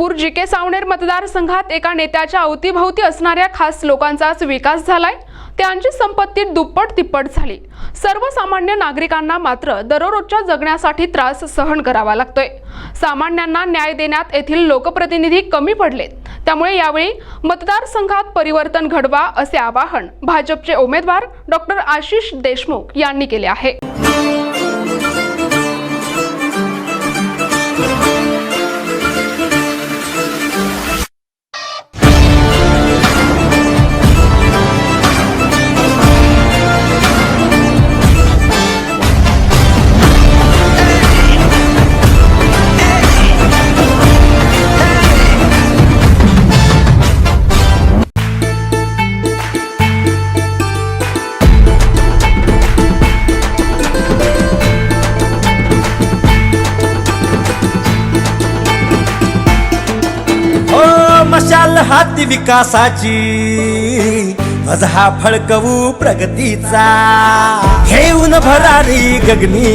नागपूर जी के सावनेर मतदारसंघात एका नेत्याच्या अवतीभवती असणाऱ्या खास लोकांचाच विकास झालाय. त्यांची संपत्ती दुप्पट तिप्पट झाली. सर्वसामान्य नागरिकांना मात्र दररोजच्या जगण्यासाठी त्रास सहन करावा लागतोय. सामान्यांना न्याय देण्यात येथील लोकप्रतिनिधी कमी पडलेत. त्यामुळे यावेळी मतदारसंघात परिवर्तन घडवा असे आवाहन भाजपचे उमेदवार डॉक्टर आशिष देशमुख यांनी केले आहे. चाल हाती विकासाची अजहा फळकवू प्रगतीचा. घेऊन भरारी गगनी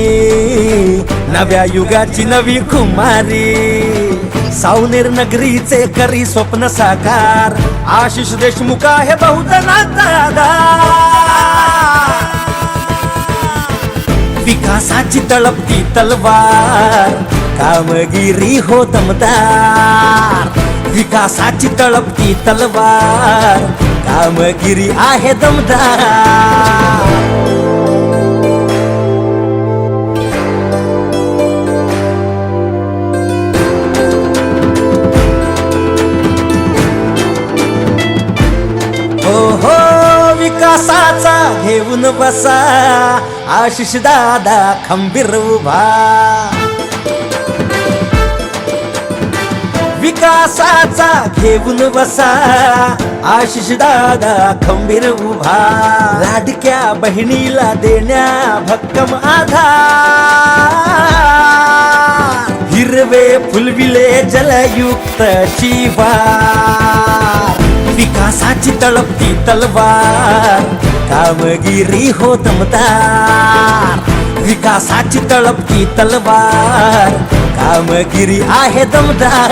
नव्या युगाची नवी कुमारी सावनेर नगरीचे करी स्वप्न साकार. आशिष देशमुख आहे बहुजनाचा विकासाची तळपती तलवार कामगिरी हो दमदार. विकासाची तळपती तलवार. कामगिरी आहे दमदार. हो हो विकासाचा घेऊन बसा. आशिष दादा खंबीर उभा. विकासाचा घेऊन बसा. आशिष दादा खंबीर उभा. लाडक्या बहिणीला देण्या भक्कम आधार. हिरवे फुलविले जलयुक्त शिवार विकासाची तळपती तलवार. कामगिरी होत विकासाची तळपती तलवार. कामगिरी आहे दमदार.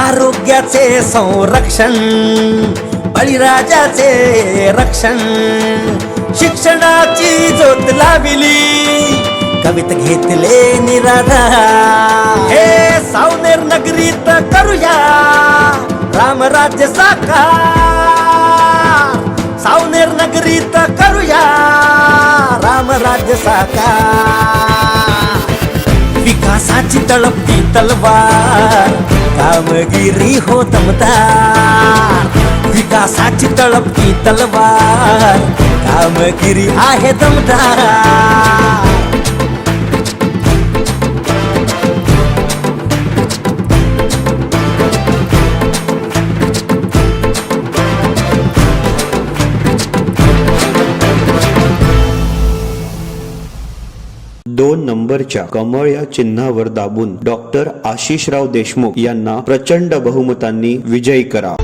आरोग्याचे संरक्षण बळीराजाचे रक्षण शिक्षणाची जोत लाविली कवित घेतले निराधा हे सावनेर नगरीत करूया रामराज्य साकार. सावनेर नगरीत करूया रामराज्य साकार विकासाची तळपती तलवार कामगिरी हो दमदार. विकासाची तळपती तलवार कामगिरी आहे दमदार. दोन नंबरच्या कमळ या चिन्हावर दाबून डॉक्टर आशिषराव देशमुख यांना प्रचंड बहुमतांनी विजयी करा.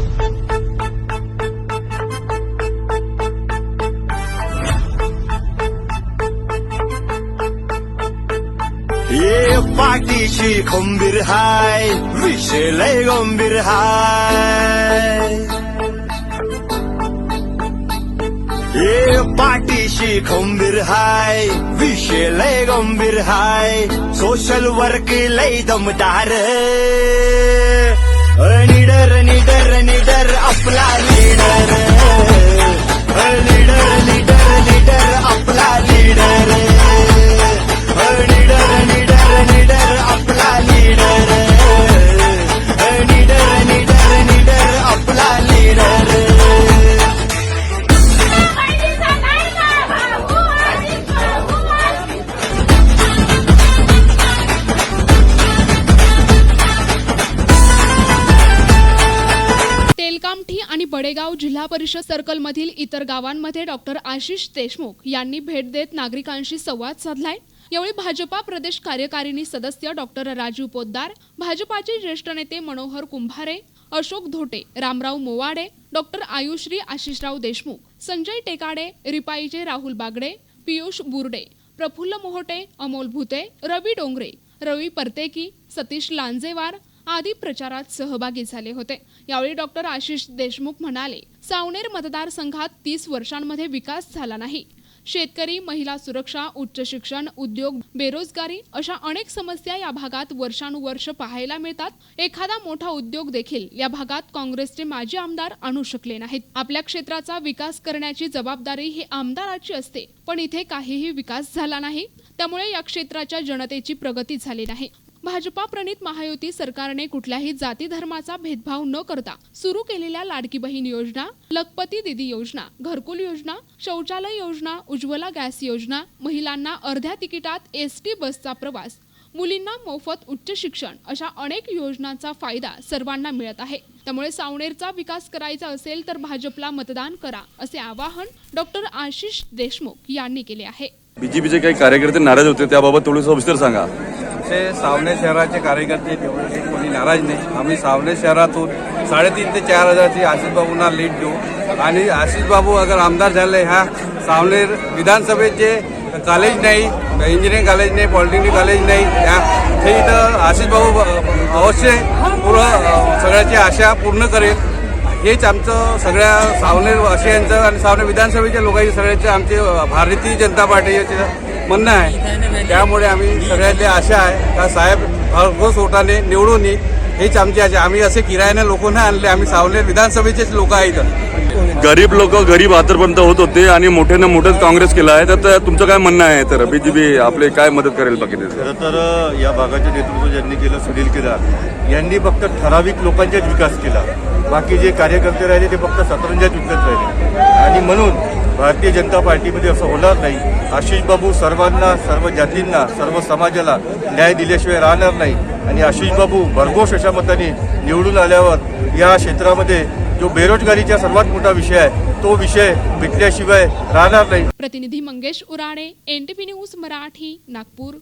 पाठीशी खंबीर हाय विषय लय गंभीर हाय. पाठी पाठीशी खंबीर हाय विषय लय गंभीर हाय सोशल वर्क लय दमदार निडर निडर निडर आपला लीडर लीडर तेलकामठी जिल्हा परिषद सर्कलमधील इतर गावांमध्ये डॉक्टर आशिष देशमुख यांनी भेट देत नागरिकांशी संवाद साधलाय. यावेळी भाजपा प्रदेश कार्यकारिणी सदस्य डॉक्टर राजीव पोद्दार भाजपाचे ज्येष्ठ नेते मनोहर कुंभारे अशोक धोटे रामराव मोवाडे डॉक्टर आयुश्री आशिषराव देशमुख संजय टेकाडे रिपाईचे राहुल बागडे पियुष बुर्डे प्रफुल्ल मोहटे अमोल भुते रवी डोंगरे रवी परतेकी सतीश लांजेवार आदी प्रचारात सहभागी झाले होते. यावेळी डॉक्टर आशिष देशमुख म्हणाले सावनेर मतदारसंघात तीस वर्षांमध्ये विकास झाला नाही. शेतकरी महिला सुरक्षा उच्च शिक्षण उद्योग बेरोजगारी अशा अनेक समस्या या भागात वर्षानुवर्ष पाहायला मिळतात. एखादा मोठा उद्योग देखील या भागात काँग्रेसचे माजी आमदार आणू शकले नाहीत. आपल्या क्षेत्राचा विकास करण्याची जबाबदारी ही आमदाराची असते पण इथे काहीही विकास झाला नाही. त्यामुळे या क्षेत्राच्या जनतेची प्रगती झाली नाही. भाजपा प्रणित महायुती सरकारने कुठल्याही जाती धर्माचा भेदभाव न करता सुरू केलेल्या लाडकी बहीण योजना लखपती दिदी योजना घरकुल योजना शौचालय योजना उज्ज्वला गॅस योजना महिलांना अर्ध्या तिकिटात एस टी बसचा प्रवास मुलींना मोफत उच्च शिक्षण अशा अनेक योजनांचा फायदा सर्वांना मिळत आहे. त्यामुळे सावनेरचा विकास करायचा असेल तर भाजपला मतदान करा असे आवाहन डॉक्टर आशिष देशमुख यांनी केले आहे. बीजेपीचे काही कार्यकर्ते नाराज होते त्याबाबत थोडं सविस्तर सांगा. आमचे सावने शहराचे कार्यकर्ते कोणी नाराज नाही. आम्ही सावने शहरातून साडेतीन ते चार हजारची आशिषबाबूंना लीड देऊ. आणि आशिषबाबू अगर आमदार झाले ह्या सावनेर विधानसभेचे कॉलेज नाही इंजिनिअरिंग कॉलेज नाही पॉलिटेक्निक कॉलेज नाही त्या हे इथं आशिषबाबू अवश्य पूर्ण सगळ्याची आशा पूर्ण करेल. हेच आमचं सगळ्या सावनेर वासियांचं आणि सावनेर विधानसभेच्या लोकांची सगळ्याचे आमचे भारतीय जनता पार्टीचे म्हणणं आहे. त्यामुळे आम्ही सगळ्यांची आशा आहे का साहेब भरघोस ओटाने निवडून येईल. हेच आमची आशा. आम्ही असे किरायाने लोक नाही आणले. आम्ही सावनेर विधानसभेचेच लोक आहेत. गरीब लोक गरीब आतापर्यंत होत होते आणि मोठ्यानं मोठंच काँग्रेस केलं आहे. तर तुमचं काय म्हणणं आहे? तर बीजेपी आपले काय मदत करेल बाकी? खरं तर या भागाचे नेतृत्व ज्यांनी केलं सुनील केदार यांनी फक्त ठराविक लोकांचाच विकास केला. बाकी जे कार्यकर्ते राहिले ते फक्त सतरंजाच विकत राहिले. आणि म्हणून भारतीय जनता पार्टीमध्ये असं होणार नाही. आशिष बाबू सर्वांना सर्व जातींना सर्व समाजाला न्याय दिल्याशिवाय राहणार नाही. आणि आशिष बाबू भरघोष अशा मताने निवडून आल्यावर या क्षेत्रामध्ये जो बेरोजगारीचा सर्वात मोठा विषय आहे तो विषय मिटल्याशिवाय राहणार नाही. प्रतिनिधी मंगेश उराणे एनटीपी न्यूज मराठी नागपूर.